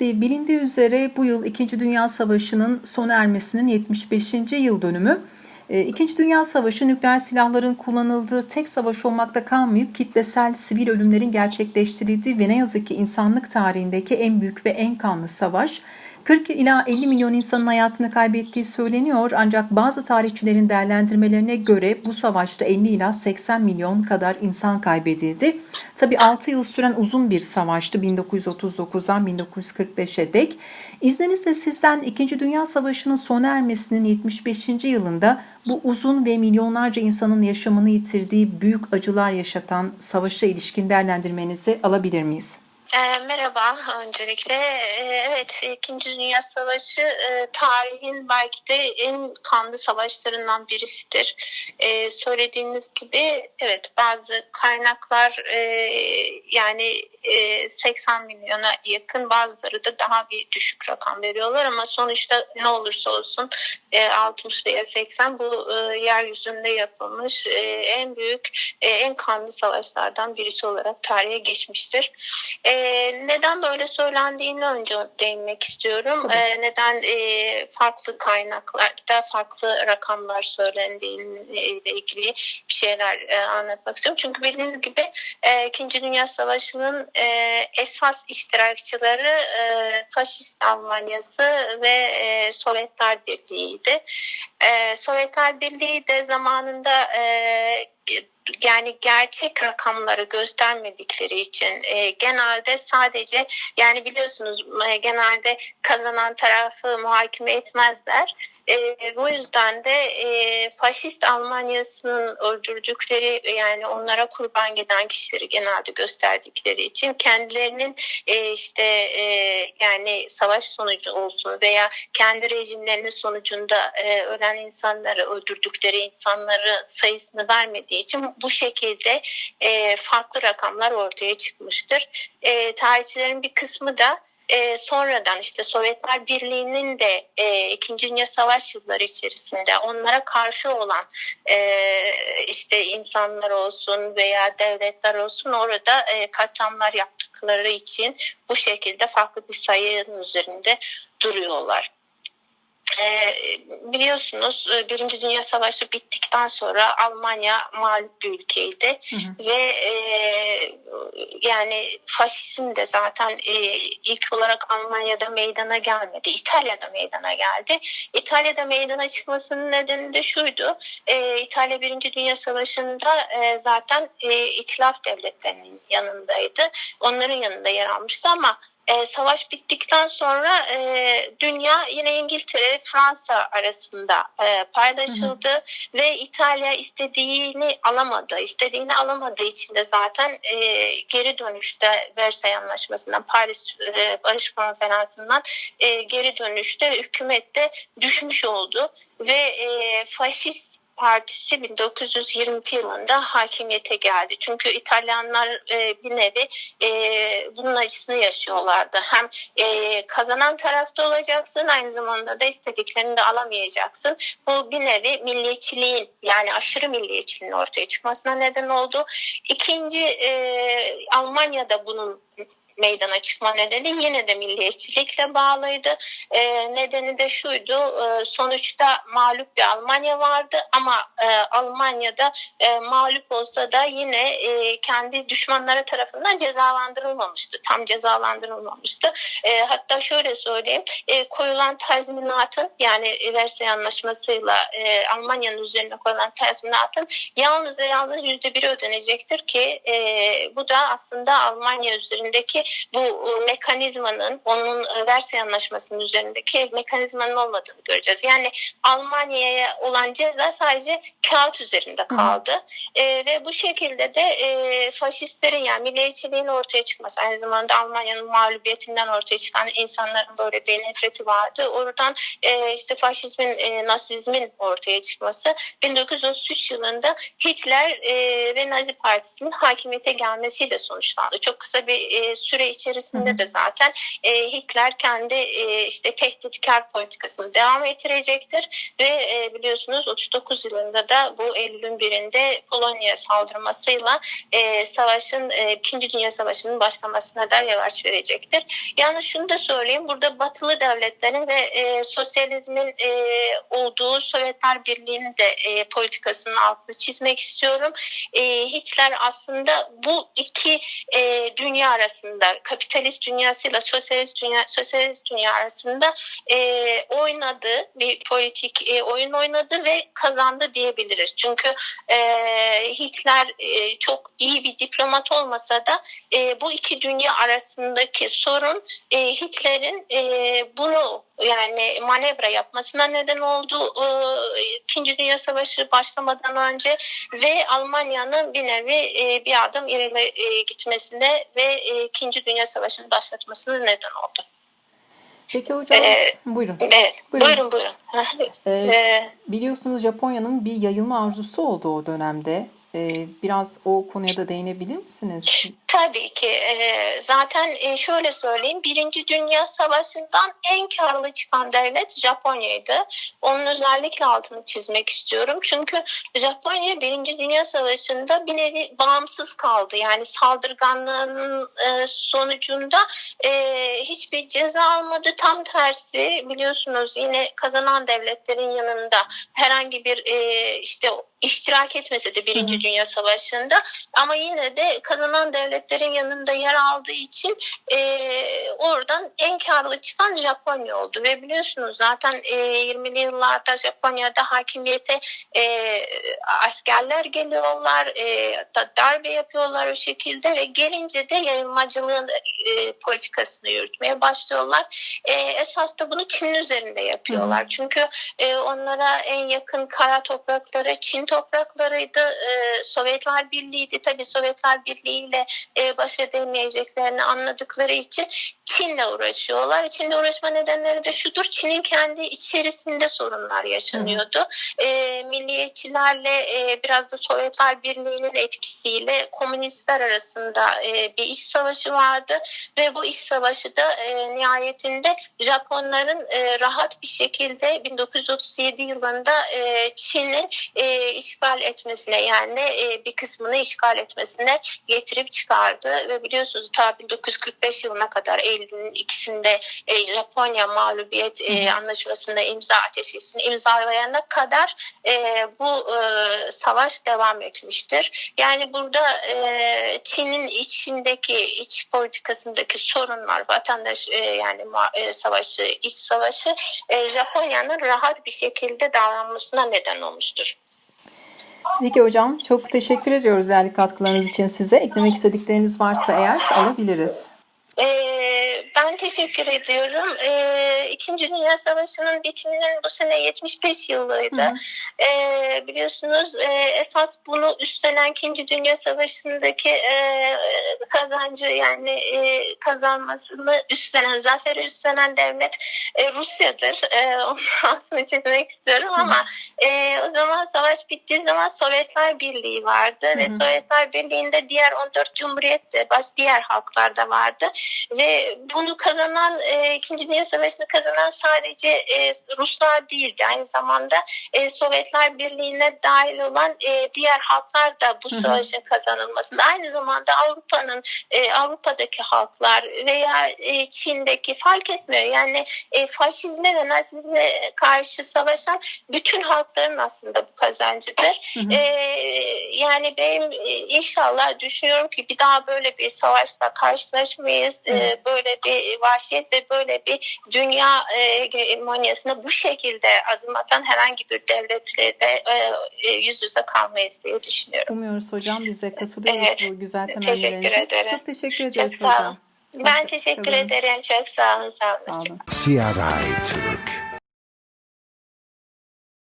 Bey, bilindiği üzere bu yıl 2. Dünya Savaşı'nın sona ermesinin 75. yıl dönümü. Ee, İkinci Dünya Savaşı nükleer silahların kullanıldığı tek savaş olmakta kalmayıp kitlesel sivil ölümlerin gerçekleştirildiği ve ne yazık ki insanlık tarihindeki en büyük ve en kanlı savaş. 40 ila 50 milyon insanın hayatını kaybettiği söyleniyor ancak bazı tarihçilerin değerlendirmelerine göre bu savaşta 50 ila 80 milyon kadar insan kaybedildi. Tabi 6 yıl süren uzun bir savaştı 1939'dan 1945'e dek. İzninizle sizden 2. Dünya Savaşı'nın sona ermesinin 75. yılında bu uzun ve milyonlarca insanın yaşamını yitirdiği büyük acılar yaşatan savaşa ilişkin değerlendirmenizi alabilir miyiz? E, merhaba öncelikle. E, evet, İkinci Dünya Savaşı e, tarihin belki de en kanlı savaşlarından birisidir. E, söylediğiniz gibi evet bazı kaynaklar e, yani 80 milyona yakın bazıları da daha bir düşük rakam veriyorlar ama sonuçta ne olursa olsun e, 60 veya 80 bu e, yeryüzünde yapılmış e, en büyük e, en kanlı savaşlardan birisi olarak tarihe geçmiştir. E, neden böyle söylendiğini önce değinmek istiyorum. E, neden e, farklı kaynaklarda farklı rakamlar söylendiğiyle ilgili bir şeyler e, anlatmak istiyorum. Çünkü bildiğiniz gibi e, İkinci Dünya Savaşı'nın e, esas iştirakçıları e, faşist Almanya'sı ve e, Sovyetler Birliği'ydi. E, Sovyetler Birliği de zamanında e, yani gerçek rakamları göstermedikleri için e, genelde sadece yani biliyorsunuz e, genelde kazanan tarafı muhakeme etmezler. E, bu yüzden de e, faşist Almanya'sının öldürdükleri yani onlara kurban giden kişileri genelde gösterdikleri için kendilerinin e, işte e, yani savaş sonucu olsun veya kendi rejimlerinin sonucunda e, ölen insanları öldürdükleri insanları sayısını vermediği için bu şekilde e, farklı rakamlar ortaya çıkmıştır. E, tarihçilerin bir kısmı da e, sonradan işte Sovyetler Birliği'nin de e, İkinci Dünya Savaş yılları içerisinde onlara karşı olan e, işte insanlar olsun veya devletler olsun orada e, katliamlar yaptıkları için bu şekilde farklı bir sayının üzerinde duruyorlar. E, biliyorsunuz Birinci Dünya Savaşı bittikten sonra Almanya mağlup bir ülkeydi Hı hı. ve e, yani faşizm de zaten e, ilk olarak Almanya'da meydana gelmedi. İtalya'da meydana geldi. İtalya'da meydana çıkmasının nedeni de şuydu. E, İtalya Birinci Dünya Savaşı'nda e, zaten e, itilaf devletlerinin yanındaydı. Onların yanında yer almıştı ama e, savaş bittikten sonra e, dünya yine İngiltere Fransa arasında e, paylaşıldı hı hı. ve İtalya istediğini alamadı. İstediğini alamadığı için de zaten e, geri dönüşte Versay Anlaşması'ndan Paris e, Barış Konferansı'ndan e, geri dönüşte hükümette düşmüş oldu ve e, faşist Partisi 1922 yılında hakimiyete geldi. Çünkü İtalyanlar e, bir nevi e, bunun acısını yaşıyorlardı. Hem e, kazanan tarafta olacaksın aynı zamanda da istediklerini de alamayacaksın. Bu bir nevi milliyetçiliğin yani aşırı milliyetçiliğin ortaya çıkmasına neden oldu. İkinci e, Almanya'da bunun meydana çıkma nedeni yine de milliyetçilikle bağlıydı. E, nedeni de şuydu e, sonuçta mağlup bir Almanya vardı ama e, Almanya'da e, mağlup olsa da yine e, kendi düşmanları tarafından cezalandırılmamıştı. Tam cezalandırılmamıştı. E, hatta şöyle söyleyeyim e, koyulan tazminatın yani Versay Anlaşması'yla e, Almanya'nın üzerine koyulan tazminatın yalnız ve yalnız yüzde biri ödenecektir ki e, bu da aslında Almanya üzerindeki bu e, mekanizmanın onun e, Versay Anlaşması'nın üzerindeki mekanizmanın olmadığını göreceğiz. Yani Almanya'ya olan ceza sadece kağıt üzerinde kaldı. Hı. E, ve bu şekilde de e, faşistlerin yani milliyetçiliğin ortaya çıkması aynı zamanda Almanya'nın mağlubiyetinden ortaya çıkan insanların böyle bir nefreti vardı. Oradan e, işte faşizmin, e, nasizmin ortaya çıkması 1933 yılında Hitler e, ve Nazi Partisi'nin hakimiyete gelmesiyle sonuçlandı. Çok kısa bir e, süre süre içerisinde de zaten e, Hitler kendi e, işte tehditkar politikasını devam ettirecektir ve e, biliyorsunuz 39 yılında da bu Eylül'ün birinde Polonya saldırmasıyla e, savaşın e, İkinci Dünya Savaşı'nın başlamasına da yavaş verecektir. Yalnız şunu da söyleyeyim burada batılı devletlerin ve e, sosyalizmin e, olduğu Sovyetler Birliği'nin de e, politikasının altını çizmek istiyorum. E, Hitler aslında bu iki e, dünya arasında kapitalist dünyasıyla sosyalist dünya sosyalist dünya arasında e, oynadı bir politik e, oyun oynadı ve kazandı diyebiliriz. Çünkü e, Hitler e, çok iyi bir diplomat olmasa da e, bu iki dünya arasındaki sorun e, Hitler'in e, bunu yani manevra yapmasına neden oldu e, İkinci Dünya Savaşı başlamadan önce ve Almanya'nın bir nevi e, bir adım ileri e, gitmesine ve e, İkinci Dünya Savaşı'nı başlatmasına neden oldu. Peki hocam Ee, buyurun. Evet, Buyurun. buyurun buyurun. Ee, Ee, biliyorsunuz Japonya'nın bir yayılma arzusu oldu o dönemde. Ee, biraz o konuya da değinebilir misiniz? Tabii ki. Ee, zaten e, şöyle söyleyeyim. Birinci Dünya Savaşı'ndan en karlı çıkan devlet Japonya'ydı. Onun özellikle altını çizmek istiyorum. Çünkü Japonya Birinci Dünya Savaşı'nda bir nevi bağımsız kaldı. Yani saldırganlığının e, sonucunda e, hiçbir ceza almadı. Tam tersi biliyorsunuz yine kazanan devletlerin yanında herhangi bir e, işte iştirak etmese de Birinci. Dünya Savaşı'nda ama yine de kazanan devletlerin yanında yer aldığı için e, oradan en karlı çıkan Japonya oldu ve biliyorsunuz zaten e, 20'li yıllarda Japonya'da hakimiyete e, askerler geliyorlar e, da darbe yapıyorlar o şekilde ve gelince de yayılmacılığın e, politikasını yürütmeye başlıyorlar. E, esas da bunu Çin üzerinde yapıyorlar. Çünkü e, onlara en yakın kara toprakları Çin topraklarıydı. E, Sovyetler Birliği'ydi. Tabii Sovyetler Birliği ile e, baş edemeyeceklerini anladıkları için Çin'le uğraşıyorlar. Çin'le uğraşma nedenleri de şudur. Çin'in kendi içerisinde sorunlar yaşanıyordu. E, milliyetçilerle e, biraz da Sovyetler Birliği'nin etkisiyle komünistler arasında e, bir iş savaşı vardı ve bu iş savaşı da e, nihayetinde Japonların e, rahat bir şekilde 1937 yılında e, Çin'in e, işgal etmesine yani e, bir kısmını işgal etmesine getirip çıkardı ve biliyorsunuz ta 1945 yılına kadar Eylül'ün ikisinde e, Japonya mağlubiyet e, anlaşmasında imza ateşkesini imzalayana kadar e, bu e, savaş devam etmiştir. Yani burada e, Çin'in içindeki iç politikasındaki sorunlar vatandaş e, yani e, savaşı iç savaşı e, Japonya'nın rahat bir şekilde davranmasına neden olmuştur. Peki hocam çok teşekkür ediyoruz değerli katkılarınız için size. Eklemek istedikleriniz varsa eğer alabiliriz. Ee, ben teşekkür ediyorum. Ee, İkinci Dünya Savaşı'nın bitiminin bu sene 75 yılıydı. Hı hı. Ee, biliyorsunuz e, esas bunu üstlenen İkinci Dünya Savaşı'ndaki e, kazancı yani e, kazanmasını üstlenen, zaferi üstlenen devlet e, Rusya'dır. E, onun altını çizmek istiyorum ama e, o zaman savaş bittiği zaman Sovyetler Birliği vardı ve Hı hı. Sovyetler Birliği'nde diğer 14 cumhuriyet de baş diğer halklar da vardı ve bunu kazanan e, İkinci Dünya Savaşı'nı kazanan sadece e, Ruslar değildi. Aynı zamanda e, Sovyetler Birliği'ne dahil olan e, diğer halklar da bu savaşın kazanılmasında aynı zamanda Avrupa'nın e, Avrupa'daki halklar veya e, Çin'deki fark etmiyor. Yani e, faşizme ve nazizme karşı savaşan bütün halkların aslında bu kazancıdır. Hı hı. Ee, yani benim e, inşallah düşünüyorum ki bir daha böyle bir savaşla karşılaşmayız. Ee, Evet. böyle bir vahşet ve böyle bir dünya e, hegemonyasına bu şekilde adım atan herhangi bir devletle de e, e, yüz yüze kalmayız diye düşünüyorum. Umuyoruz hocam biz de katılıyoruz Evet. bu güzel Teşekkür temennilerinize. ederim. Çok teşekkür ederiz olun. hocam. Ben Hoşça teşekkür kalın. ederim. Çok sağ olun. Sağ olun. Sağ olun. CRI Türk